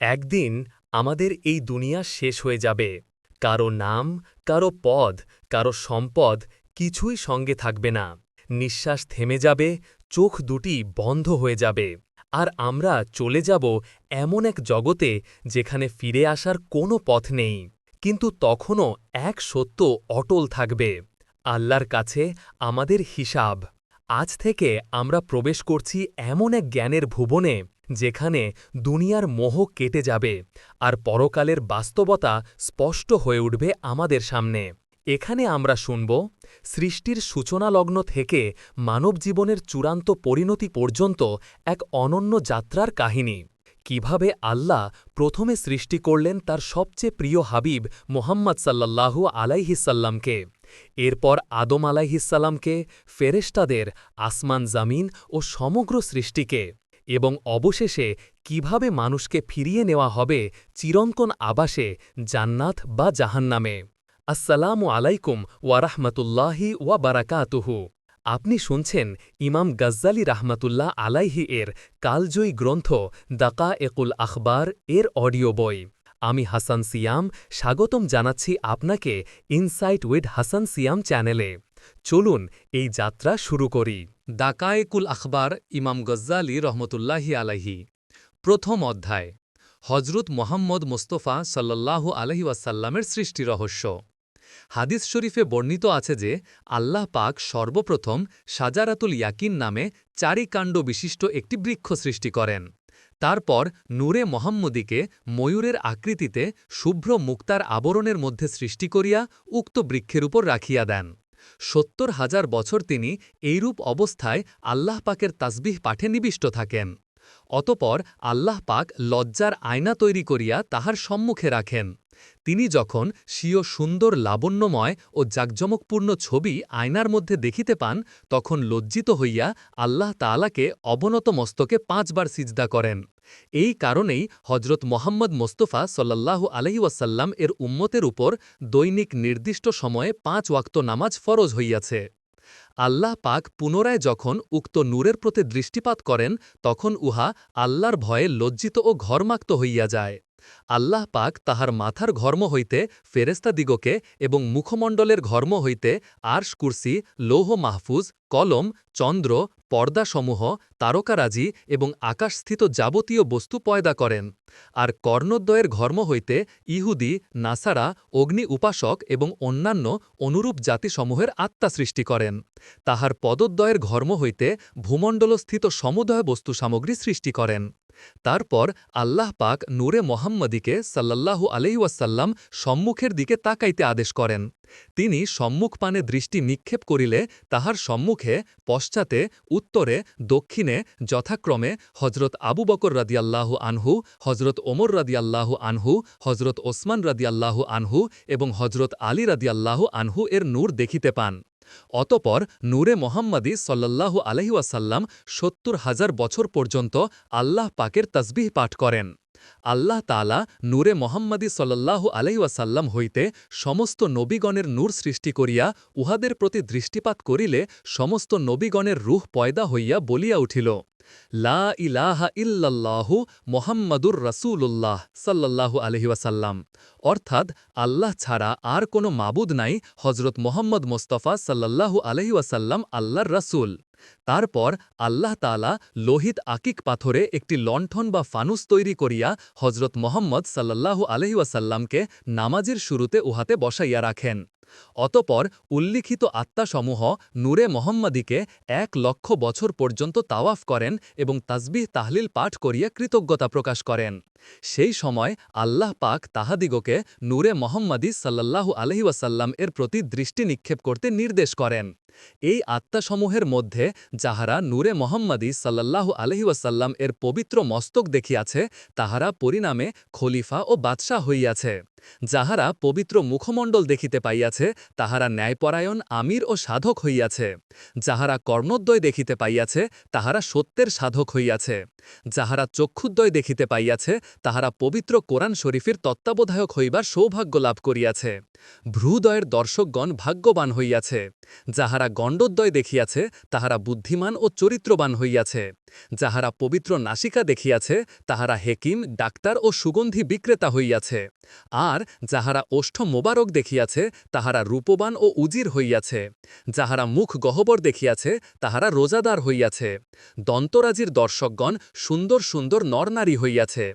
একদিন আমাদের এই দুনিয়া শেষ হয়ে যাবে। কারও নাম, কারও পদ, কারও সম্পদ কিছুই সঙ্গে থাকবে না। নিঃশ্বাস থেমে যাবে, চোখ দুটি বন্ধ হয়ে যাবে। আর আমরা চলে যাব এমন এক জগতে যেখানে ফিরে আসার কোনো পথ নেই। কিন্তু তখনও এক সত্য অটল থাকবে। আল্লাহর কাছে আমাদের হিসাব। আজ থেকে আমরা প্রবেশ করছি এমন এক জ্ঞানের ভুবনে যেখানে দুনিয়ার মোহ কেটে যাবে আর পরকালের বাস্তবতা স্পষ্ট হয়ে উঠবে আমাদের সামনে। এখানে আমরা শুনব, সৃষ্টির সূচনালগ্ন থেকে মানব জীবনের চূড়ান্ত পরিণতি পর্যন্ত এক অনন্য যাত্রার কাহিনী। কীভাবে আল্লাহ প্রথমে সৃষ্টি করলেন তার সবচেয়ে প্রিয় হাবিব মোহাম্মদ সাল্লাল্লাহু আলাইহিসাল্লামকে এরপর আদম আলাইহিসাল্লামকে ফেরেশতাদের আসমান জামিন ও সমগ্র সৃষ্টিকে। এবং অবশেষে কীভাবে মানুষকে ফিরিয়ে নেওয়া হবে চিরঙ্কন আবাসে, জান্নাত বা জাহান্নামে। আসসালামু আলাইকুম ওয়ারাহমতুল্লাহি ওয়া বারাকাতুহু। আপনি শুনছেন ইমাম গজ্জালি রাহমাতুল্লাহ আলাইহি এর কালজয়ী গ্রন্থ দাকা একুল আখবার এর অডিও বই। আমি হাসান সিয়াম, স্বাগতম জানাচ্ছি আপনাকে ইনসাইট উইথ হাসান সিয়াম চ্যানেলে। চলুন এই যাত্রা শুরু করি। দাকায়েকুল আখবার ইমাম গজ্জালি রহমতুল্লাহি আলাহি প্রথম অধ্যায় হজরত মোহাম্মদ মোস্তফা সাল্লাল্লাহু আলহি ওয়াসাল্লামের সৃষ্টি রহস্য। হাদিস শরীফে বর্ণিত আছে যে, আল্লাহ পাক সর্বপ্রথম সাজারাতুল ইয়াকিন নামে চারি কাণ্ড বিশিষ্ট একটি বৃক্ষ সৃষ্টি করেন। তারপর নূরে মোহাম্মদীকে ময়ূরের আকৃতিতে শুভ্র মুক্তার আবরণের মধ্যে সৃষ্টি করিয়া উক্ত বৃক্ষের উপর রাখিয়া দেন। সত্তর হাজার বছর তিনি এইরূপ অবস্থায় আল্লাহ পাকের তাসবিহ পাঠে নিবিষ্ট থাকেন। অতপর আল্লাহ পাক লজ্জার আয়না তৈরি করিয়া তাহার সম্মুখে রাখেন। তিনি যখন স্বীয় সুন্দর লাবণ্যময় ও জাকজমকপূর্ণ ছবি আয়নার মধ্যে দেখিতে পান, তখন লজ্জিত হইয়া আল্লাহ তালাকে অবনত মস্তকে পাঁচবার সিজদা করেন। এই কারণেই হজরত মোহাম্মদ মোস্তফা সল্লাল্লাহু আলহি ওয়াসাল্লাম এর উম্মতের উপর দৈনিক নির্দিষ্ট সময়ে পাঁচ ওয়াক্ত নামাজ ফরজ হইয়াছে। আল্লাহ পাক পুনরায় যখন উক্ত নূরের প্রতি দৃষ্টিপাত করেন, তখন উহা আল্লাহর ভয়ে লজ্জিত ও ঘরমাক্ত হইয়া যায়। আল্লাহ পাক তাহার মাথার ঘর্ম হইতে ফেরেস্তাদিগকে এবং মুখমণ্ডলের ঘর্ম হইতে আর্শ কুর্সি, লৌহ মাহফুজ, কলম, চন্দ্র, পর্দাসমূহ, তারকারাজি এবং আকাশস্থিত যাবতীয় বস্তু পয়দা করেন। আর কর্ণদ্বয়ের ঘর্ম হইতে ইহুদি, নাসারা, অগ্নি উপাসক এবং অন্যান্য অনুরূপ জাতিসমূহের আত্মা সৃষ্টি করেন। তাহার পদদ্বয়ের ঘর্ম হইতে ভূমণ্ডলস্থিত সমুদয় বস্তু সামগ্রী সৃষ্টি করেন। তারপর আল্লাহ পাক নূরে মোহাম্মদীকে সাল্লাল্লাহু আলহিউসাল্লাম সম্মুখের দিকে তাকাইতে আদেশ করেন। তিনি সম্মুখ পানে দৃষ্টি নিক্ষেপ করিলে তাহার সম্মুখে, পশ্চাতে, উত্তরে, দক্ষিণে, যথাক্রমে হজরত আবু বকর রাদিয়াল্লাহু আনহু হজরত ওমর রাদিয়াল্লাহু আনহু হজরত ওসমান রাদিয়াল্লাহু আনহু এবং হজরত আলী রাদিয়াল্লাহু আনহু এর নূর দেখিতে পান। অতপর নূরে মোহাম্মদী সল্লাহু আলহিউসাল্লাম সত্তর হাজার বছর পর্যন্ত আল্লাহ পাকের তসবিহ পাঠ করেন। আল্লাহ তালা নূরে মোহাম্মদী সল্লাহু আলহিউসাল্লাম হইতে সমস্ত নবীগণের নূর সৃষ্টি করিয়া উহাদের প্রতি দৃষ্টিপাত করিলে সমস্ত নবীগণের রুহ পয়দা হইয়া বলিয়া উঠিল। লা ইলাহা ইল্লাল্লাহু মোহাম্মদুর রসুল্লাহ সাল্লাল্লাহু আলহিউসাল্লাম অর্থাৎ আল্লাহ ছাড়া আর কোনো মাবুদ নাই হজরত মোহাম্মদ মোস্তফা সাল্লাল্লাহু আলহিউসাল্লাম আল্লাহর রসুল। তারপর আল্লাহ তালা লোহিত আকিক পাথরে একটি লণ্ঠন বা ফানুস তৈরি করিয়া হজরত মোহাম্মদ সাল্লাল্লাহু আলহিউসাল্লামকে নামাজের শুরুতে উহাতে বসাইয়া রাখেন। অতপর উল্লিখিত আত্মাসমূহ নূরে মোহাম্মদীকে এক লক্ষ বছর পর্যন্ত তাওয়াফ করেন এবং তাসবিহ তাহলিল পাঠ করিয়া কৃতজ্ঞতা প্রকাশ করেন। সেই সময় আল্লাহ পাক তাহাদিগকে নূরে মোহাম্মদী সাল্লাল্লাহু আলহিউসাল্লাম এর প্রতি দৃষ্টি নিক্ষেপ করতে নির্দেশ করেন। এই আত্মাসমূহের মধ্যে যাহারা নূরে মোহাম্মদী সাল্লাল্লাহু আলহিউসাল্লাম এর পবিত্র মস্তক দেখিয়াছে, তাহারা পরিণামে খলিফা ও বাদশাহ হইয়াছে। যাহারা পবিত্র মুখমণ্ডল দেখিতে পাইয়াছে, তাহারা ন্যায়পরায়ণ, আমির ও সাধক হইয়াছে। যাহারা কর্ণোদ্বয় দেখিতে পাইয়াছে, তাহারা সত্যের সাধক হইয়াছে। যাহারা চক্ষুদ্বয় দেখিতে পাইয়াছে, তাহারা পবিত্র কোরআন শরীফের তত্ত্বাবধায়ক হইবার সৌভাগ্য লাভ করিয়াছে। ভ্রুদয়ের দর্শকগণ ভাগ্যবান হইয়াছে। যাহারা গণ্ডোদ্বয় দেখিয়াছে, তাহারা বুদ্ধিমান ও চরিত্রবান হইয়াছে। যাহারা পবিত্র নাসিকা দেখিয়াছে, তাহারা হেকিম, ডাক্তার ও সুগন্ধি বিক্রেতা হইয়াছে। আর যাহারা ওষ্ঠ মোবারক দেখিয়াছে, তাহারা রূপবান ও উজির হইয়াছে। যাহারা মুখ গহ্বর দেখিয়াছে, তাহারা রোজাদার হইয়াছে। দন্তরাজির দর্শকগণ সুন্দর সুন্দর নরনারী হইয়াছে।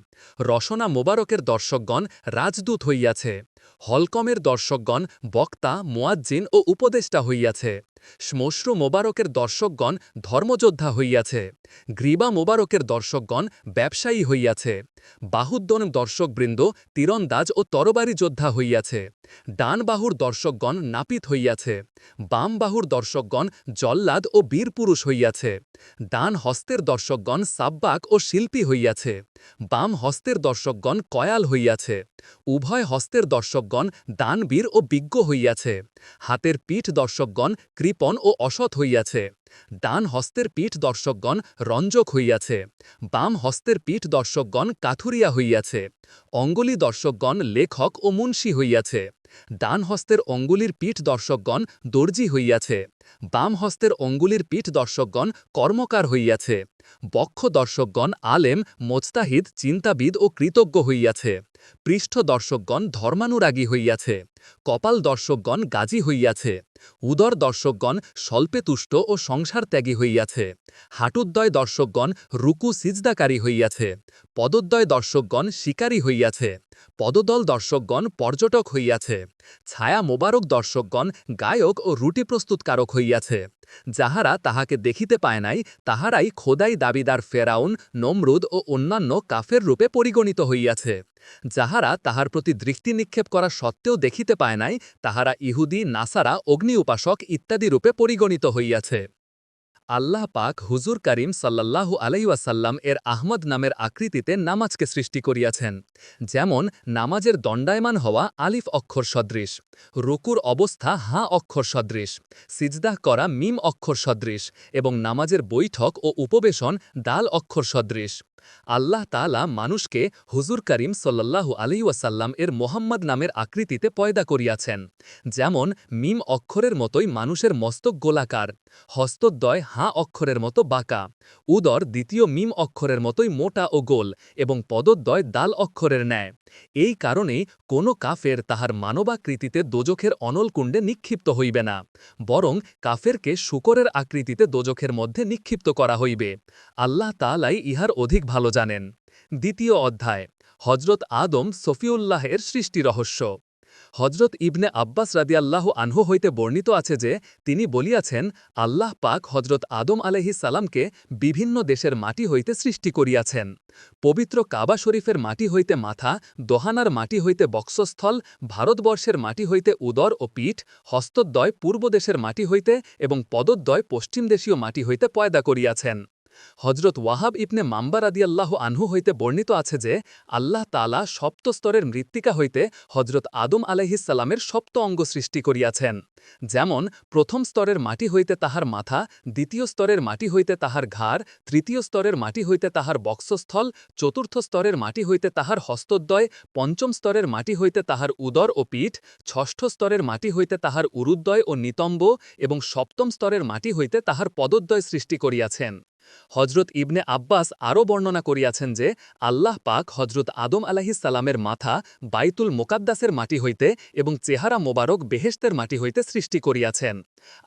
রসনা মোবারকের দর্শকগণ রাজদূত হইয়াছে। হলকমের দর্শকগণ বক্তা, মোয়াজ্জিন ও উপদেষ্টা হইয়াছে। শ্মশ্রু মোবারকের দর্শকগণ ধর্মযোদ্ধা হইয়াছে। গ্রীবা মোবারকের দর্শকগণ ব্যবসায়ী হইয়াছে। বাহুদ্দন দর্শকবৃন্দ, তীরন্দাজ ও তরবারি যোদ্ধা হইয়াছে। ডান বাহুর দর্শকগণ নাপিত হইয়াছে বাম বাহুর দর্শকগণ জল্লাদ ও বীরপুরুষ হইয়াছে ডান হস্তের দর্শকগণ সাব্বাক ও শিল্পী হইয়াছে বাম হস্তের দর্শকগণ কয়াল হইয়াছে উভয় হস্তের দর্শকগণ দানবীর ও বিজ্ঞ হইয়াছে, হাতের পিঠ দর্শকগণ কৃপণ ও অসৎ হইয়াছে ডান হস্তের পিঠ দর্শকগণ রঞ্জক হইয়াছে বাম হস্তের পিঠ দর্শকগণ কাথুরিয়া হইয়াছে, অঙ্গলি দর্শকগণ লেখক ও মুন্সী হইয়াছে ডান হস্তের অঙ্গুলির পিঠ দর্শকগণ দর্জি হইয়াছে বাম হস্তের অঙ্গুলির পিঠ দর্শকগণ কর্মকার হইয়াছে, বক্ষ দর্শকগণ আলেম, মোজতাহিদ, চিন্তাবিদ ও কৃতজ্ঞ হইয়াছে, পৃষ্ঠ দর্শকগণ ধর্মানুরাগী হইয়াছে, কপাল দর্শকগণ গাজী হইয়াছে। উদর দর্শকগণ স্বল্পে তুষ্ট ও সংসার ত্যাগী হইয়াছে। হাটুদ্দয় দর্শকগণ রুকু সিজদাকারী হইয়াছে। পদোদ্দয় দর্শকগণ শিকারী হইয়াছে। পদদল দর্শকগণ পর্যটক হইয়াছে। ছায়া মোবারক দর্শকগণ গায়ক ও রুটি প্রস্তুতকারক হইয়াছে। যাহারা তাহাকে দেখিতে পায় নাই, তাহারাই খোদাই দাবিদার ফেরাউন, নমরুদ ও অন্যান্য কাফের রূপে পরিগণিত হইয়াছে। যাহারা তাহার প্রতি দৃষ্টি নিক্ষেপ করা সত্ত্বেও দেখিতে পায় নাই, তাহারা ইহুদি, নাসারা, অগ্নি উপাসক ইত্যাদি রূপে পরিগণিত হইয়াছে। আল্লাহ পাক হুজুর করিম সাল্লাল্লাহু আলাইওয়াসাল্লাম এর আহমদ নামের আকৃতিতে নামাজকে সৃষ্টি করিয়াছেন, যেমন নামাজের দণ্ডায়মান হওয়া আলিফ অক্ষর সদৃশ, রুকুর অবস্থা হাঁ অক্ষর সদৃশ, সিজদাহ করা মিম অক্ষর সদৃশ এবং নামাজের বৈঠক ও উপবেশন দাল অক্ষর সদৃশ। আল্লাহ তালা মানুষকে হুজুর করিম সাল্লাল্লাহু আলাইওয়াসাল্লাম এর মোহাম্মদ নামের আকৃতিতে পয়দা করিয়াছেন। যেমন, মিম অক্ষরের মতোই মানুষের মস্তক গোলাকার, হস্তদ্বয় হাঁ অক্ষরের মতো বাঁকা, উদর দ্বিতীয় মিম অক্ষরের মতোই মোটা ও গোল এবং পদদ্বয় দাল অক্ষরের ন্যায়। এই কারণেই কোনো কাফের তাহার মানবাকৃতিতে দোজখের অনলকুণ্ডে নিক্ষিপ্ত হইবে না, বরং কাফেরকে শুকরের আকৃতিতে দোজখের মধ্যে নিক্ষিপ্ত করা হইবে। আল্লাহ তালাই ইহার অধিক ভালো জানেন। দ্বিতীয় অধ্যায় হজরত আদম সফিউল্লাহের সৃষ্টি রহস্য। হজরত ইবনে আব্বাস রাদিয়াল্লাহু আনহু হইতে বর্ণিত আছে যে, তিনি বলিয়াছেন, আল্লাহ পাক হজরত আদম আলহি সালামকে বিভিন্ন দেশের মাটি হইতে সৃষ্টি করিয়াছেন। পবিত্র কাবা শরীফের মাটি হইতে মাথা, দোহানার মাটি হইতে বক্ষস্থল, ভারতবর্ষের মাটি হইতে উদর ও পিঠ, হস্তদ্বয় পূর্ব দেশের মাটি হইতে এবং পদদ্বয় পশ্চিম দেশীয় মাটি হইতে পয়দা করিয়াছেন। হজরত ওয়াহাব ইবনে মাম্বার আদিয়াল্লাহ আনহু হইতে বর্ণিত আছে যে, আল্লাহ তালা সপ্ত স্তরের মৃত্তিকা হইতে হজরত আদম আলহিসাল্লামের সপ্ত অঙ্গ সৃষ্টি করিয়াছেন। যেমন, প্রথম স্তরের মাটি হইতে তাহার মাথা, দ্বিতীয় স্তরের মাটি হইতে তাহার ঘাড়, তৃতীয় স্তরের মাটি হইতে তাহার বক্ষস্থল, চতুর্থ স্তরের মাটি হইতে তাহার হস্তদ্বয়, পঞ্চম স্তরের মাটি হইতে তাহার উদর ও পিঠ, ষষ্ঠ স্তরের মাটি হইতে তাহার উরুদ্বয় ও নিতম্ব এবং সপ্তম স্তরের মাটি হইতে তাহার পদদ্বয় সৃষ্টি করিয়াছেন। হজরত ইবনে আব্বাস আরও বর্ণনা করিয়াছেন যে, আল্লাহ পাক হজরত আদম আলাহিসাল্লামের মাথা বাইতুল মোকাদ্দাসের মাটি হইতে এবং চেহারা মোবারক বেহেস্তের মাটি হইতে সৃষ্টি করিয়াছেন।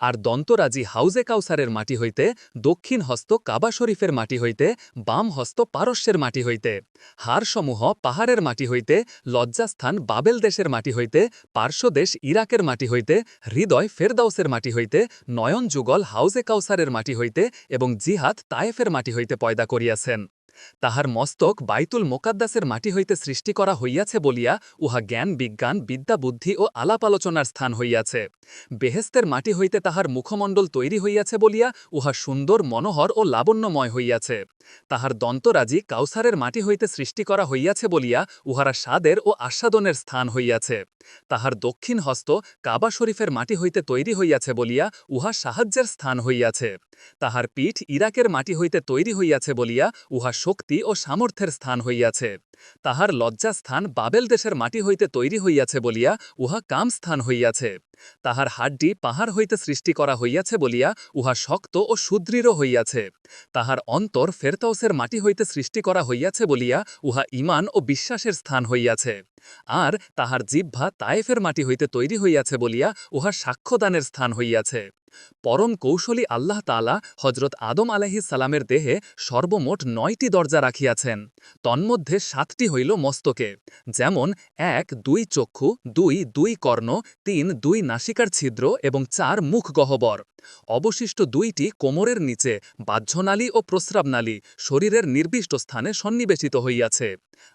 আর দন্তরাজি হাউজে কাউসারের মাটি হইতে দক্ষিণ হস্ত কাবা শরীফের মাটি হইতে বাম হস্ত পারস্যের মাটি হইতে। হারসমূহ পাহাড়ের মাটি হইতে, লজ্জাস্থান বাবেল দেশের মাটি হইতে পার্শ্বদেশ ইরাকের মাটি হইতে, হৃদয় ফেরদাউসের মাটি হইতে নয়ন যুগল হাউজে কাউসারের মাটি হইতে এবং জিহাদ তায়েফের মাটি হইতে পয়দা করিয়াছেন। তাহার মস্তক বাইতুল মোকাদ্দাসের মাটি হইতে সৃষ্টি করা হইয়াছে বলিয়া উহা জ্ঞান, বিজ্ঞান, বিদ্যা, বুদ্ধি ও আলাপ আলোচনার স্থান হইয়াছে। বেহেস্তের মাটি হইতে তাহার মুখমণ্ডল তৈরি হইয়াছে বলিয়া উহা সুন্দর, মনোহর ও লাবণ্যময় হইয়াছে। তাহার দন্তরাজি কাউসারের মাটি হইতে সৃষ্টি করা হইয়াছে বলিয়া উহারা স্বাদের ও আস্বাদনের স্থান হইয়াছে। তাহার দক্ষিণ হস্ত কাবা শরীফের মাটি হইতে তৈরি হইয়াছে বলিয়া উহা সাহায্যের স্থান হইয়াছে। তাহার পিঠ ইরাকের মাটি হইতে তৈরি হইয়াছে বলিয়া উহা শক্তি ও সামর্থ্যের স্থান হইয়াছে। তাহার লজ্জাস্থান বাবেল দেশের মাটি হইতে তৈরি হইয়াছে বলিয়া উহা কাম স্থান হইয়াছে। তাহার হাড্ডি পাহাড় হইতে সৃষ্টি করা হইয়াছে বলিয়া উহা শক্ত ও সুদৃঢ় হইয়াছে। তাহার অন্তর ফেরতৌসের মাটি হইতে সৃষ্টি করা হইয়াছে বলিয়া উহা ইমান ও বিশ্বাসের স্থান হইয়াছে। আর তাহার জিহ্বা তায়েফের মাটি হইতে তৈরি হইয়াছে বলিয়া উহা সাক্ষ্যদানের স্থান হইয়াছে। পরম কৌশলী আল্লাহ তালা হজরত আদম আলাহিস সালামের দেহে সর্বমোট নয়টি দরজা রাখিয়াছেন। তন্মধ্যে সাতটি হইল মস্তকে, যেমন এক, দুই চক্ষু, দুই দুই কর্ণ, তিন, দুই নাসিকার ছিদ্র এবং চার মুখ গহ্বর। অবশিষ্ট দুইটি কোমরের নিচে বাহ্যনালী ও প্রস্রাবনালী শরীরের নির্দিষ্ট স্থানে সন্নিবেশিত হইয়াছে।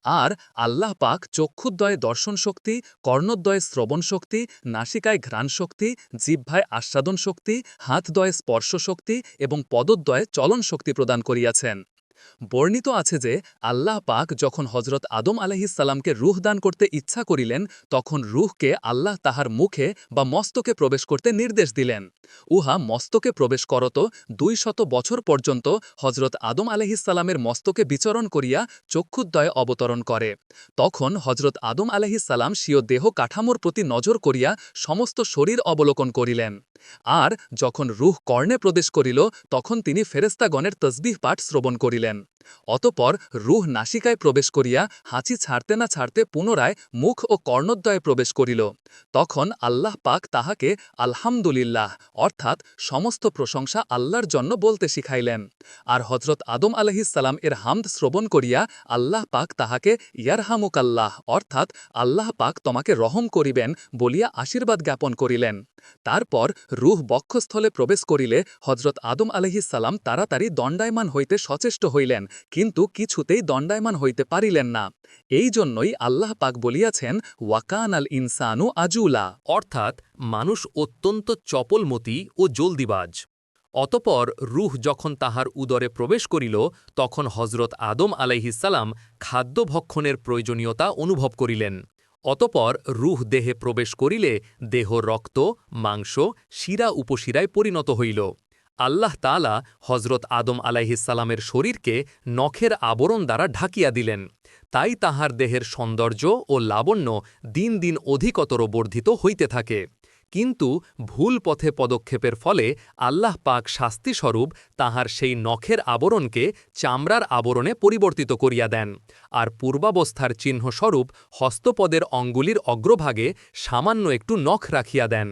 আর আল্লাহ পাক চক্ষুদ্বয়ে দর্শন শক্তি, কর্ণদ্বয়ে শ্রবণ শক্তি, নাসিকায় ঘ্রাণ শক্তি জিহ্ভায় আস্বাদন শক্তি হাতদ্বয়ে স্পর্শ শক্তি এবং পদদ্বয়ে চলন শক্তি প্রদান করিয়াছেন। বর্ণিত আছে যে, আল্লাহ পাক যখন হজরত আদম আলহিসাল্লামকে রুহ দান করতে ইচ্ছা করিলেন, তখন রুহকে আল্লাহ তাহার মুখে বা মস্তকে প্রবেশ করতে নির্দেশ দিলেন। উহা মস্তকে প্রবেশ করত দুই শত বছর পর্যন্ত হজরত আদম আলহিসাল্লামের মস্তকে বিচরণ করিয়া চক্ষুদ্বয়ে অবতরণ করে। তখন হজরত আদম আলহিসাল্লাম স্বীয় দেহ কাঠামোর প্রতি নজর করিয়া সমস্ত শরীর অবলোকন করিলেন। আর যখন রুহ কর্ণে প্রবেশ করিল, তখন তিনি ফেরেস্তাগণের তসবিহ পাঠ শ্রবণ করিলেন। অতপর রুহ নাসিকায় প্রবেশ করিয়া হাঁচি ছাড়তে না ছাড়তে পুনরায় মুখ ও কর্ণদ্বয়ে প্রবেশ করিল। তখন আল্লাহ পাক তাহাকে আলহামদুলিল্লাহ, অর্থাৎ সমস্ত প্রশংসা আল্লাহর জন্য বলতে শিখাইলেন। আর হজরত আদম আলহিসাল্লাম এর হামদ শ্রবণ করিয়া আল্লাহ পাক তাহাকে ইয়ারহামুকাল্লাহ, অর্থাৎ আল্লাহ পাক তোমাকে রহম করিবেন বলিয়া আশীর্বাদ জ্ঞাপন করিলেন। তারপর রুহ বক্ষস্থলে প্রবেশ করিলে হজরত আদম আলহিসাল্লাম তাড়াতাড়ি দণ্ডায়মান হইতে সচেষ্ট হইলেন, কিন্তু কিছুতেই দণ্ডায়মান হইতে পারিলেন না। এই জন্যই আল্লাহ পাক বলিয়াছেন ওয়াকান আল ইনসানু আজুলা অর্থাৎ মানুষ অত্যন্ত চপলমতি ও জলদিবাজ। অতপর রুহ যখন তাহার উদরে প্রবেশ করিল, তখন হজরত আদম আলাইহিসাল্লাম খাদ্যভক্ষণের প্রয়োজনীয়তা অনুভব করিলেন। অতপর রুহ দেহে প্রবেশ করিলে দেহ রক্ত, মাংস, শিরা উপশিরায় পরিণত হইল। আল্লাহ তালা হজরত আদম আলাইহিসাল্লামের শরীরকে নখের আবরণ দ্বারা ঢাকিয়া দিলেন। তাই তাহার দেহের সৌন্দর্য ও লাবণ্য দিন দিন অধিকতর বর্ধিত হইতে থাকে। কিন্তু ভুল পথে পদক্ষেপের ফলে আল্লাহ পাক শাস্তিস্বরূপ তাহার সেই নখের আবরণকে চামড়ার আবরণে পরিবর্তিত করিয়া দেন, আর পূর্বাবস্থার চিহ্নস্বরূপ হস্তপদের অঙ্গুলির অগ্রভাগে সামান্য একটু নখ রাখিয়া দেন।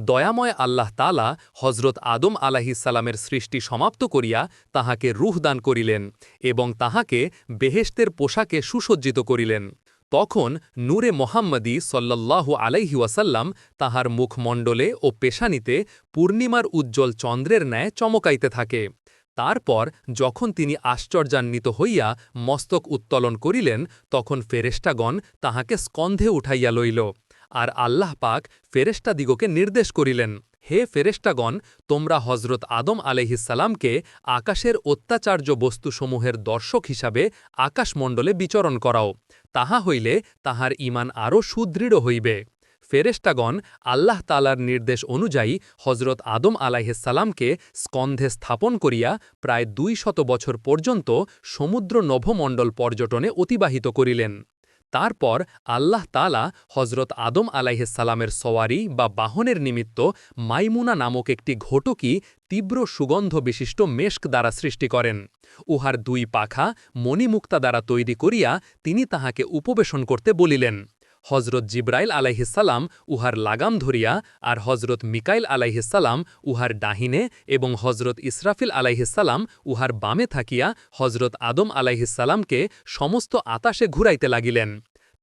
দয়াময় আল্লাহ তালা হজরত আদম আলাহিসাল্লামের সৃষ্টি সমাপ্ত করিয়া তাহাকে রুহ দান করিলেন এবং তাহাকে বেহেশতের পোশাকে সুসজ্জিত করিলেন। তখন নূরে মোহাম্মদী সল্লাল্লাহু আলাইহি ওয়াসাল্লাম তাহার মুখমণ্ডলে ও পেশানিতে পূর্ণিমার উজ্জ্বল চন্দ্রের ন্যায় চমকাইতে থাকে। তারপর যখন তিনি আশ্চর্যান্বিত হইয়া মস্তক উত্তোলন করিলেন, তখন ফেরেষ্টাগণ তাহাকে স্কন্ধে উঠাইয়া লইল। আর আল্লাহ পাক ফেরেষ্টাদিগকে নির্দেশ করিলেন, হে ফেরেষ্টাগণ তোমরা হজরত আদম আলহিসাল্লামকে আকাশের অত্যাচার্য বস্তুসমূহের দর্শক হিসাবে আকাশমণ্ডলে বিচরণ করাও, তাহা হইলে তাহার ইমান আরও সুদৃঢ় হইবে। ফেরেষ্টাগণ আল্লাহ তালার নির্দেশ অনুযায়ী হজরত আদম আলাইহিসাল্লামকে স্কন্ধে স্থাপন করিয়া প্রায় দুই শত বছর পর্যন্ত সমুদ্র নভমণ্ডল পর্যটনে অতিবাহিত করিলেন। তারপর আল্লাহ তালা হজরত আদম আলাইহিসাল্লামের সওয়ারি বা বাহনের নিমিত্ত মাইমুনা নামক একটি ঘটকি তীব্র সুগন্ধ বিশিষ্ট মেশক দ্বারা সৃষ্টি করেন। উহার দুই পাখা মণিমুক্তা দ্বারা তৈরি করিয়া তিনি তাহাকে উপবেশন করতে বলিলেন। হজরত জিব্রাইল আলাইহিসাল্লাম উহার লাগাম ধরিয়া আর হজরত মিকাইল আলাইহিসাল্লাম উহার ডাহিনে এবং হজরত ইসরাফিল আলাইহিসাল্লাম উহার বামে থাকিয়া হজরত আদম আলাইহিসাল্লামকে সমস্ত আতাশে ঘুরাইতে লাগিলেন।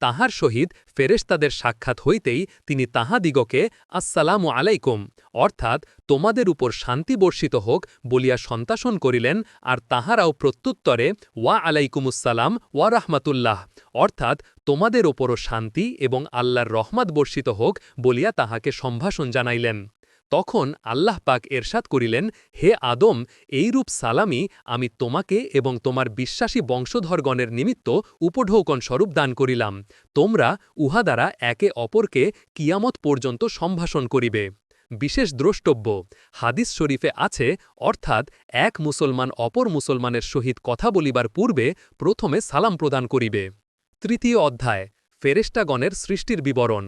তাহার সহিত ফেরেশতাদের সাক্ষাৎ হইতেই তিনি তাহাদিগকে, আসসালামু আলাইকুম, অর্থাৎ তোমাদের উপর শান্তি বর্ষিত হোক বলিয়া সন্তাসন করিলেন আর তাহারাও প্রত্যুত্তরে, ওয়া আলাইকুমুসালাম ওয়া রাহমাতুল্লাহ অর্থাৎ তোমাদের ওপরও শান্তি এবং আল্লাহর রহমত বর্ষিত হোক বলিয়া তাহাকে সম্ভাষণ জানাইলেন। তখন আল্লাহ পাক এরশাদ করিলেন, হে আদম, এইরূপ সালামি আমি তোমাকে এবং তোমার বিশ্বাসী বংশধরগণের নিমিত্ত উপঢৌকন স্বরূপ দান করিলাম। তোমরা উহা দ্বারা একে অপরকে কিয়ামত পর্যন্ত সম্ভাষণ করিবে। বিশেষ দ্রষ্টব্য, হাদিস শরীফে আছে, অর্থাৎ এক মুসলমান অপর মুসলমানের সহিত কথা বলিবার পূর্বে প্রথমে সালাম প্রদান করিবে। তৃতীয় অধ্যায় ফেরেস্টাগণের সৃষ্টির বিবরণ।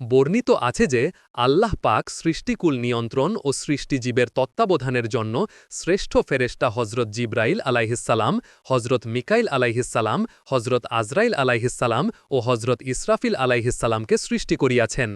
বর্ণিত আছে যে আল্লাহ পাক সৃষ্টিকুল নিয়ন্ত্রণ ও সৃষ্টিজীবের তত্ত্বাবধানের জন্য শ্রেষ্ঠ ফেরেস্টা হজরত জিব্রাইল আলাইহিসাল্লাম হজরত মিকাইল আলাইহিসাল্লাম হজরত আজরাইল আলাইহিসাল্লাম ও হজরত ইসরাফিল আলাইহিসাল্লামকে সৃষ্টি করিয়াছেন।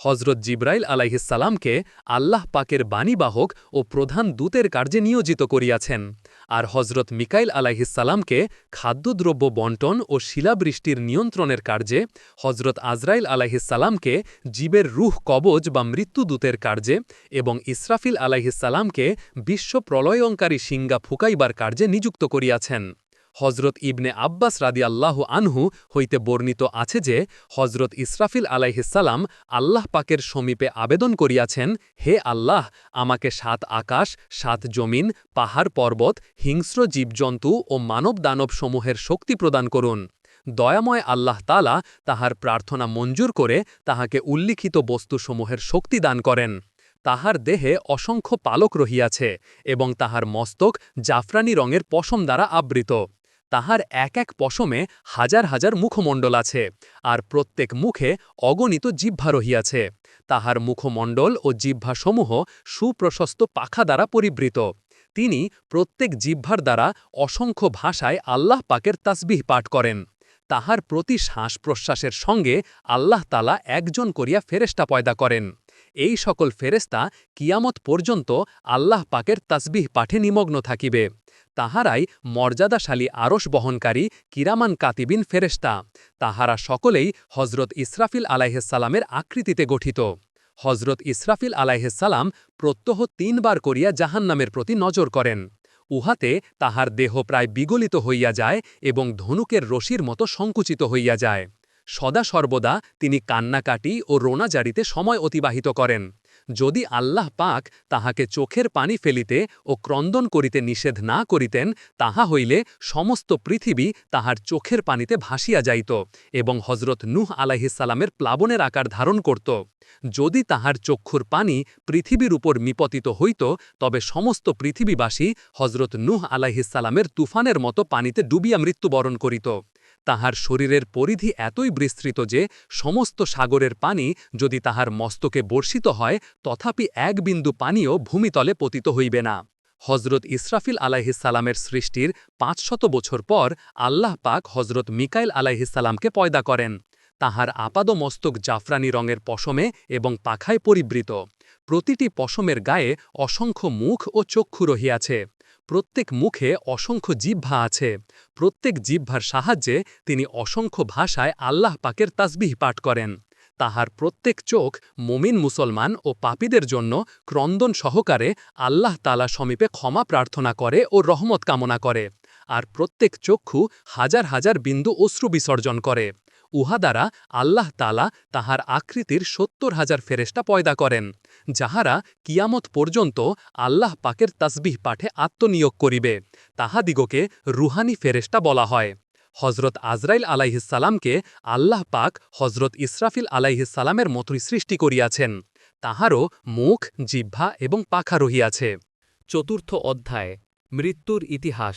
হজরত জিব্রাইল আলাইহিসাল্লামকে আল্লাহ পাকের বাণীবাহক ও প্রধান দূতের কার্যে নিয়োজিত করিয়াছেন। আর হজরত মিকাইল আলাইহিসাল্লামকে খাদ্যদ্রব্য বন্টন ও শিলাবৃষ্টির নিয়ন্ত্রণের কার্যে হজরত আজরাইল আলাইহিসাল্লামকে জীবের রুহ কবজ বা মৃত্যুদূতের কার্যে এবং ইসরাফিল আলাইহিসাল্লামকে বিশ্ব প্রলয়ঙ্কারী সিঙ্গা ফুকাইবার কার্যে নিযুক্ত করিয়াছেন। হজরত ইবনে আব্বাস রাদি আল্লাহ আনহু হইতে বর্ণিত আছে যে হজরত ইসরাফিল আলাইহিসাল্লাম আল্লাহ পাকের সমীপে আবেদন করিয়াছেন, হে আল্লাহ, আমাকে সাত আকাশ, সাত জমিন, পাহাড় পর্বত, হিংস্র জীবজন্তু ও মানব দানবসমূহের শক্তি প্রদান করুন। দয়াময় আল্লাহ তালা তাহার প্রার্থনা মঞ্জুর করে তাহাকে উল্লিখিত বস্তুসমূহের শক্তি দান করেন। তাহার দেহে অসংখ্য পালক রহিয়াছে এবং তাহার মস্তক জাফরানি রঙের পশম দ্বারা আবৃত। তাহার এক এক পশমে হাজার হাজার মুখমণ্ডল আছে, আর প্রত্যেক মুখে অগণিত জিহ্বা রহিয়াছে। তাহার মুখমণ্ডল ও জিহ্বাসমূহ সুপ্রশস্ত পাখা দ্বারা পরিবৃত। তিনি প্রত্যেক জিহ্বার দ্বারা অসংখ্য ভাষায় আল্লাহ পাকের তাসবিহ পাঠ করেন। তাহার প্রতি শ্বাস প্রশ্বাসের সঙ্গে আল্লাহ তালা একজন করিয়া ফেরেস্তা পয়দা করেন। এই সকল ফেরেস্তা কিয়ামত পর্যন্ত আল্লাহ পাকের তাসবিহ পাঠে নিমগ্ন থাকিবে। তাহারাই মর্যাদাশালী আরস বহনকারী কিরামান কাতিবিন ফেরেস্তা তাহারা সকলেই হজরত ইসরাফিল আলাইহেসালামের আকৃতিতে গঠিত। হজরত ইসরাফিল আলাইহেসালাম প্রত্যহ তিনবার করিয়া জাহান্নামের প্রতি নজর করেন। উহাতে তাহার দেহ প্রায় বিগলিত হইয়া যায় এবং ধনুকের রশির মতো সংকুচিত হইয়া যায়। সদা সর্বদা তিনি কান্নাকাটি ও রোনাজারিতে সময় অতিবাহিত করেন। যদি আল্লাহ পাক তাহাকে চোখের পানি ফেলিতে ও ক্রন্দন করিতে নিষেধ না করিতেন, তাহা হইলে সমস্ত পৃথিবী তাহার চোখের পানিতে ভাসিয়া যাইত এবং হজরত নুহ আলাহিসাল্লামের প্লাবনের আকার ধারণ করত। যদি তাহার চক্ষুর পানি পৃথিবীর উপর মিপতিত হইত, তবে সমস্ত পৃথিবীবাসী হজরত নুহ আলাহিসাল্লামের তুফানের মতো পানিতে ডুবিয়া মৃত্যুবরণ করিত। তাহার শরীরের পরিধি এতই বিস্তৃত যে সমস্ত সাগরের পানি যদি তাহার মস্তকে বর্ষিত হয়, তথাপি এক বিন্দু পানিও ভূমিতলে পতিত হইবে না। হজরত ইসরাফিল আলাইহিসালামের সৃষ্টির পাঁচশত বছর পর আল্লাহ পাক হজরত মিকাইল আলাইহিসালামকে পয়দা করেন। তাহার আপাদ মস্তক জাফরানি রঙের পশমে এবং পাখায় পরিবৃত। প্রতিটি পশমের গায়ে অসংখ্য মুখ ও চক্ষু রহিয়াছে। প্রত্যেক মুখে অসংখ্য জিহ্বা আছে। প্রত্যেক জিহ্বার সাহায্যে তিনি অসংখ্য ভাষায় আল্লাহ পাকের তাসবিহ পাঠ করেন। তাহার প্রত্যেক চোখ মমিন মুসলমান ও পাপীদের জন্য ক্রন্দন সহকারে আল্লাহ তালা সমীপে ক্ষমা প্রার্থনা করে ও রহমত কামনা করে। আর প্রত্যেক চক্ষু হাজার হাজার বিন্দু অশ্রু বিসর্জন করে। উহা দ্বারা আল্লাহ তালা তাহার আকৃতির সত্তর হাজার ফেরেস্টা পয়দা করেন, যাহারা কিয়ামত পর্যন্ত আল্লাহ পাকের তাসবিহ পাঠে আত্মনিয়োগ করিবে, তাহাদিগকে রুহানি ফেরেস্টা বলা হয়। হজরত আজরাইল আলাইহিসালামকে আল্লাহ পাক হজরত ইসরাফিল আলাইহিসালামের মতোই সৃষ্টি করিয়াছেন, তাহারও মুখ, জিহ্বা এবং পাখা রহিয়াছে। চতুর্থ অধ্যায়, মৃত্যুর ইতিহাস।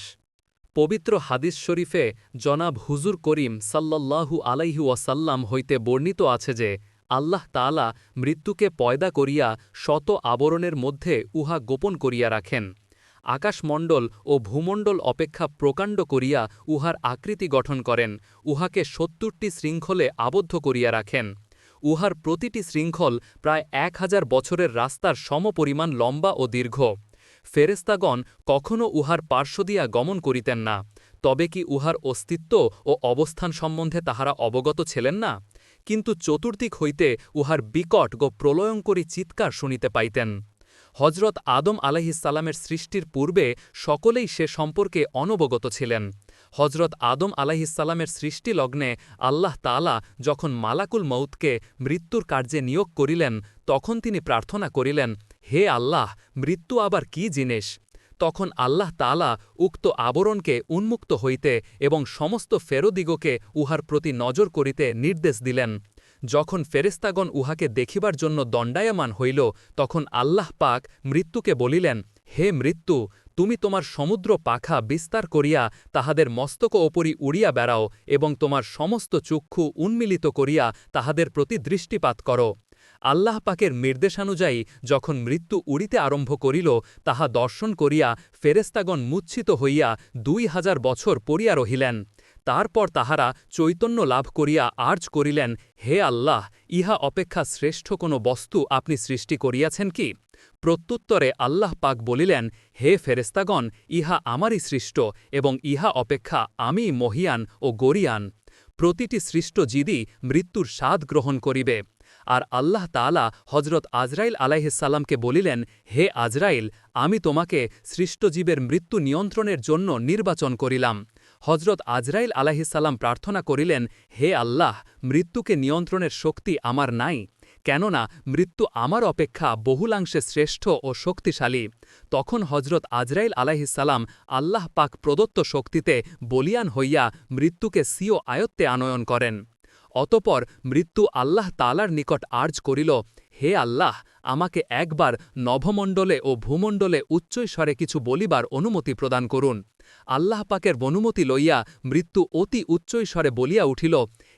পবিত্র হাদিস শরীফে জনাব হুজুর করিম সাল্লাল্লাহু আলাইহু ওয়াসাল্লাম হইতে বর্ণিত আছে যে, আল্লাহ তালা মৃত্যুকে পয়দা করিয়া শত আবরণের মধ্যে উহা গোপন করিয়া রাখেন। আকাশমণ্ডল ও ভূমণ্ডল অপেক্ষা প্রকাণ্ড করিয়া উহার আকৃতি গঠন করেন, উহাকে সত্তরটি শৃঙ্খলে আবদ্ধ করিয়া রাখেন। উহার প্রতিটি শৃঙ্খল প্রায় এক হাজার বছরের রাস্তার সমপরিমাণ লম্বা ও দীর্ঘ। ফেরেস্তাগণ কখনও উহার পার্শ্ব দিয়া গমন করিতেন না, তবে কি উহার অস্তিত্ব ও অবস্থান সম্বন্ধে তাহারা অবগত ছিলেন না? কিন্তু চতুর্দিক হইতে উহার বিকট গো প্রলয়ঙ্করী চিৎকার শুনিতে পাইতেন। হজরত আদম আলাহিসাল্লামের সৃষ্টির পূর্বে সকলেই সে সম্পর্কে অনবগত ছিলেন। হজরত আদম আলাহিসাল্লামের সৃষ্টি লগ্নে আল্লাহ তালা যখন মালাকুল মৌতকে মৃত্যুর কার্যে নিয়োগ করিলেন তখন তিনি প্রার্থনা করিলেন, হে আল্লাহ, মৃত্যু আবার কি জিনিস? তখন আল্লাহ তালা উক্ত আবরণকে উন্মুক্ত হইতে এবং সমস্ত ফেরোদিগকে উহার প্রতি নজর করিতে নির্দেশ দিলেন। যখন ফেরেস্তাগণ উহাকে দেখিবার জন্য দণ্ডায়মান হইল, তখন আল্লাহ পাক মৃত্যুকে বলিলেন, হে মৃত্যু, তুমি তোমার সমুদ্র পাখা বিস্তার করিয়া তাহাদের মস্তক ওপরি উড়িয়া বেড়াও এবং তোমার সমস্ত চক্ষু উন্মিলিত করিয়া তাহাদের প্রতি দৃষ্টিপাত করো। আল্লাহ পাকের নির্দেশানুযায়ী যখন মৃত্যু উড়িতে আরম্ভ করিল, তাহা দর্শন করিয়া ফেরেস্তাগণ মুচ্ছিত হইয়া দুই হাজার বছর পড়িয়া রহিলেন। তারপর তাহারা চৈতন্য লাভ করিয়া আর্জ করিলেন, হে আল্লাহ, ইহা অপেক্ষা শ্রেষ্ঠ কোনো বস্তু আপনি সৃষ্টি করিয়াছেন কি? প্রত্যুত্তরে আল্লাহ পাক বলিলেন, হে ফেরেস্তাগণ ইহা আমারই সৃষ্ট এবং ইহা অপেক্ষা আমি মহিয়ান ও গরিয়ান। প্রতিটি সৃষ্ট জিদি মৃত্যুর স্বাদ গ্রহণ করিবে। আর আল্লাহ তালা হজরত আজরাইল আলাইহিসাল্লামকে বলিলেন, হে আজরাইল, আমি তোমাকে সৃষ্টজীবের মৃত্যু নিয়ন্ত্রণের জন্য নির্বাচন করিলাম। হজরত আজরাইল আলাহিসাল্লাম প্রার্থনা করিলেন, হে আল্লাহ, মৃত্যুকে নিয়ন্ত্রণের শক্তি আমার নাই, কেননা মৃত্যু আমার অপেক্ষা বহুলাংশে শ্রেষ্ঠ ও শক্তিশালী। তখন হজরত আজরাইল আলাহিসাল্লাম আল্লাহ পাক প্রদত্ত শক্তিতে বলিয়ান হইয়া মৃত্যুকে সিও আয়ত্তে আনয়ন করেন। অতপর মৃত্যু আল্লাহ তালার নিকট আর্জ করিল, হে আল্লাহ, আমাকে একবার নভমণ্ডলে ও ভূমণ্ডলে উচ্চৈস্বরে কিছু বলিবার অনুমতি প্রদান করুন। আল্লাহ পাকের বনুমতি লইয়া মৃত্যু অতি উচ্চৈস্বরে বলিয়া উঠিল,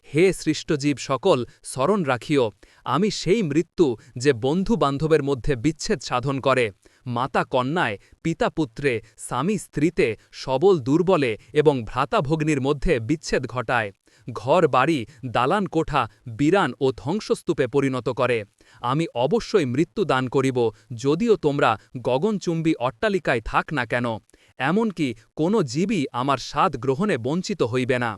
হে সৃষ্টজীব সকল, স্মরণ রাখিও, আমি সেই মৃত্যু যে বন্ধু বান্ধবের মধ্যে বিচ্ছেদ সাধন করে, মাতা কন্যায়, পিতা পুত্রে, স্বামী স্ত্রীতে, সবল দুর্বলে এবং ভ্রাতা ভগ্নির মধ্যে বিচ্ছেদ ঘটায়। ঘর বাড়ি দালান কোঠা বিরান ও ধ্বংসস্তূপে পরিণত করে। আমি অবশ্যই মৃত্যু দান করিব, যদিও তোমরা গগনচুম্বী অট্টালিকায় থাক না কেন। এমনকি কোনো জীবই আমার স্বাদ গ্রহণে বঞ্চিত হইবে না।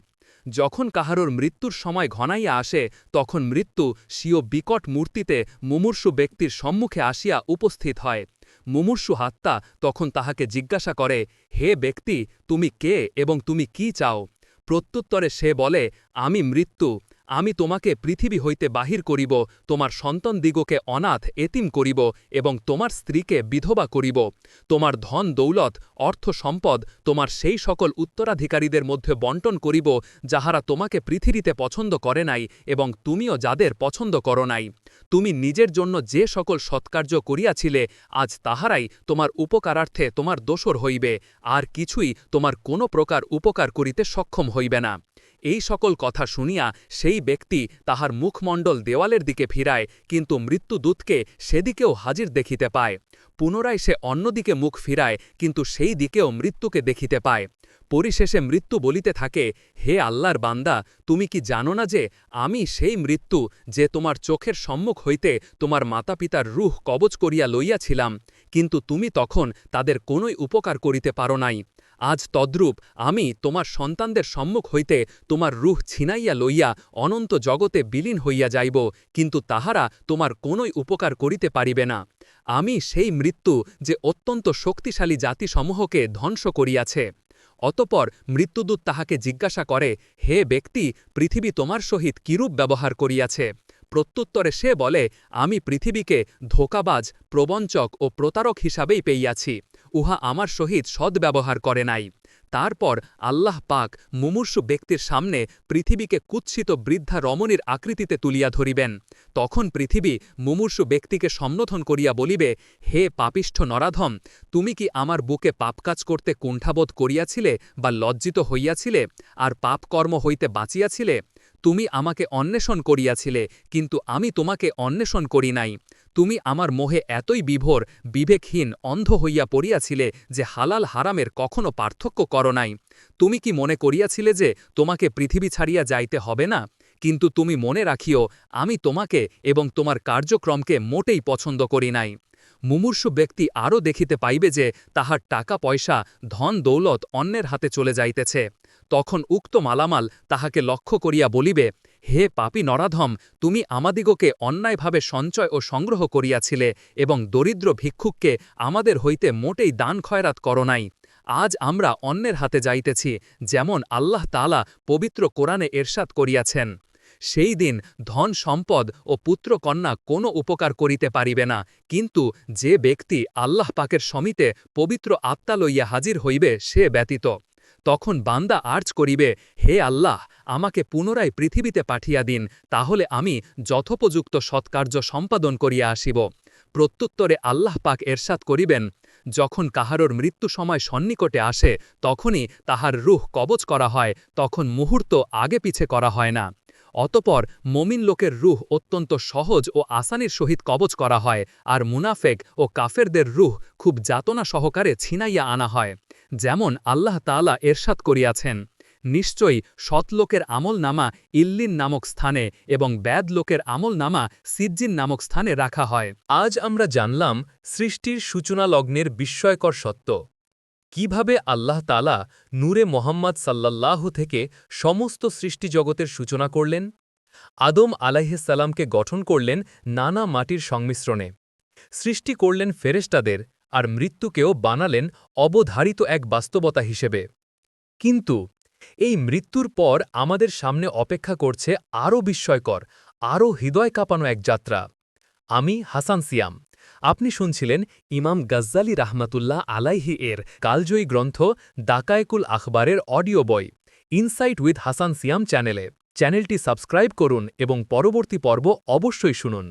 যখন কাহারোর মৃত্যুর সময় ঘনাইয়া আসে, তখন মৃত্যু স্বীয় বিকট মূর্তিতে মুমূর্ষু ব্যক্তির সম্মুখে আসিয়া উপস্থিত হয়। মুমূর্ষু হাত্তা তখন তাহাকে জিজ্ঞাসা করে, হে ব্যক্তি, তুমি কে এবং তুমি কি চাও? প্রত্যুত্তরে সে বলে আমি মৃত্যু। আমি তোমাকে পৃথিবী হইতে বাহির করিব, তোমার সন্তানদিগকে অনাথ এতিম করিব এবং তোমার স্ত্রীকে বিধবা করিব। তোমার ধন, দৌলত, অর্থ সম্পদ তোমার সেই সকল উত্তরাধিকারীদের মধ্যে বন্টন করিব, যাহারা তোমাকে পৃথিবীতে পছন্দ করে নাই এবং তুমিও যাদের পছন্দ করো নাই। তুমি নিজের জন্য যে সকল সৎকার্য করিয়াছিলে, আজ তাহারাই তোমার উপকারার্থে তোমার দোসর হইবে, আর কিছুই তোমার কোনো প্রকার উপকার করিতে সক্ষম হইবে না। এই সকল কথা শুনিয়া সেই ব্যক্তি তাহার মুখমণ্ডল দেওয়ালের দিকে ফিরায়, কিন্তু মৃত্যুদূতকে সেদিকেও হাজির দেখিতে পায়। পুনরায় সে অন্যদিকে মুখ ফিরায়, কিন্তু সেই দিকেও মৃত্যুকে দেখিতে পায়। পরিশেষে মৃত্যু বলিতে থাকে, হে আল্লাহর বান্দা, তুমি কি জানো না যে আমি সেই মৃত্যু যে তোমার চোখের সম্মুখ হইতে তোমার মাতাপিতার রুহ কবচ করিয়া লইয়াছিলাম, কিন্তু তুমি তখন তাদের কোনই উপকার করিতে পারো নাই। আজ তদ্রূপ আমি তোমার সন্তানদের সম্মুখ হইতে তোমার রুহ ছিনাইয়া লইয়া অনন্ত জগতে বিলীন হইয়া যাইব, কিন্তু তাহারা তোমার কোনই উপকার করিতে পারিবে না। আমি সেই মৃত্যু যে অত্যন্ত শক্তিশালী জাতিসমূহকে ধ্বংস করিয়াছে। অতপর মৃত্যুদূত তাহাকে জিজ্ঞাসা করে, হে ব্যক্তি, পৃথিবী তোমার সহিত কিরূপ ব্যবহার করিয়াছে? প্রত্যুত্তরে সে বলে, আমি পৃথিবীকে ধোকাবাজ, প্রবঞ্চক ও প্রতারক হিসাবেই পেইয়াছি। উহা আমার সহিত সদ্ব্যবহার করে নাই। তারপর আল্লাহ পাক মুমূর্ষু ব্যক্তির সামনে পৃথিবীকে কুৎসিত বৃদ্ধা রমণীর আকৃতিতে তুলিয়া ধরিবেন। তখন পৃথিবী মুমূর্ষু ব্যক্তিকে সম্বোধন করিয়া বলিবে, হে পাপিষ্ঠ নরাধম, তুমি কি আমার বুকে পাপ কাজ করতে কুণ্ঠাবোধ করিয়াছিলে বা লজ্জিত হইয়াছিলে? আর পাপকর্ম হইতে বাঁচিয়াছিলে? তুমি আমাকে অন্বেষণ করিয়াছিলে, কিন্তু আমি তোমাকে অন্বেষণ করি নাই। তুমি আমার মোহে এতই বিভোর, বিবেকহীন, অন্ধ হইয়া পড়িয়াছিলে যে হালাল হারামের কখনো পার্থক্য কর নাই। তুমি কি মনে করিয়াছিলে যে তোমাকে পৃথিবী ছাড়িয়া যাইতে হবে না? কিন্তু তুমি মনে রাখিও, আমি তোমাকে এবং তোমার কার্যক্রমকে মোটেই পছন্দ করি নাই। মুমূর্ষু ব্যক্তি আরও দেখিতে পাইবে যে তাহার টাকা পয়সা ধন দৌলত অন্যের হাতে চলে যাইতেছে। তখন উক্ত মালামাল তাহাকে লক্ষ্য করিয়া বলিবে, হে পাপি নরাধম, তুমি আমাদিগকে অন্যায়ভাবে সঞ্চয় ও সংগ্রহ করিয়াছিলে এবং দরিদ্র ভিক্ষুককে আমাদের হইতে মোটেই দান খয়রাত কর নাই। আজ আমরা অন্যের হাতে যাইতেছি, যেমন আল্লাহ তালা পবিত্র কোরআনে এরশাদ করিয়াছেন। সেই দিন ধন সম্পদ ও পুত্রকন্যা কোনো উপকার করিতে পারিবে না, কিন্তু যে ব্যক্তি আল্লাহ পাকের সমিতে পবিত্র আত্মা লইয়া হাজির হইবে সে ব্যতীত। তখন বান্দা আর্চ করিবে, হে আল্লাহ, আমাকে পুনরায় পৃথিবীতে পাঠিয়া দিন, তাহলে আমি যথোপযুক্ত সৎকার্য সম্পাদন করিয়া আসিব। প্রত্যুত্তরে আল্লাহ পাক এরশাদ করিবেন, যখন কাহারোর মৃত্যু সময় সন্নিকটে আসে, তখনই তাহার রুহ কবচ করা হয়, তখন মুহূর্ত আগে পিছে করা হয় না। অতপর মমিন লোকের রুহ অত্যন্ত সহজ ও আসানির সহিত কবচ করা হয়, আর মুনাফেক ও কাফেরদের রুহ খুব যাতনা সহকারে ছিনাইয়া আনা হয়, যেমন আল্লাহ তাআলা এরশাদ করিয়াছেন। নিশ্চয়ই সৎলোকের আমল নামা ইল্লিন নামক স্থানে এবং ব্যাদ লোকের আমল নামা সিজ্জিন নামক স্থানে রাখা হয়। আজ আমরা জানলাম সৃষ্টির সূচনা লগ্নের বিস্ময়কর সত্য। কীভাবে আল্লাহ তালা নূরে মোহাম্মদ সাল্লাল্লাহু থেকে সমস্ত সৃষ্টি জগতের সূচনা করলেন? আদম আলাইহিসাল্লামকে গঠন করলেন নানা মাটির সংমিশ্রণে। সৃষ্টি করলেন ফেরেশতাদের আর মৃত্যুকেও বানালেন অবধারিত এক বাস্তবতা হিসেবে। কিন্তু এই মৃত্যুর পর আমাদের সামনে অপেক্ষা করছে আরও বিস্ময়কর, আরও হৃদয় কাঁপানো এক যাত্রা। আমি হাসান সিয়াম। আপনি শুনছিলেন ইমাম গজ্জালি রাহমাতুল্লাহ আলাইহি এর কালজয়ী গ্রন্থ দাকায়কুল আখবারের অডিও বই ইনসাইট উইথ হাসান সিয়াম চ্যানেলে। চ্যানেলটি সাবস্ক্রাইব করুন এবং পরবর্তী পর্ব অবশ্যই শুনুন।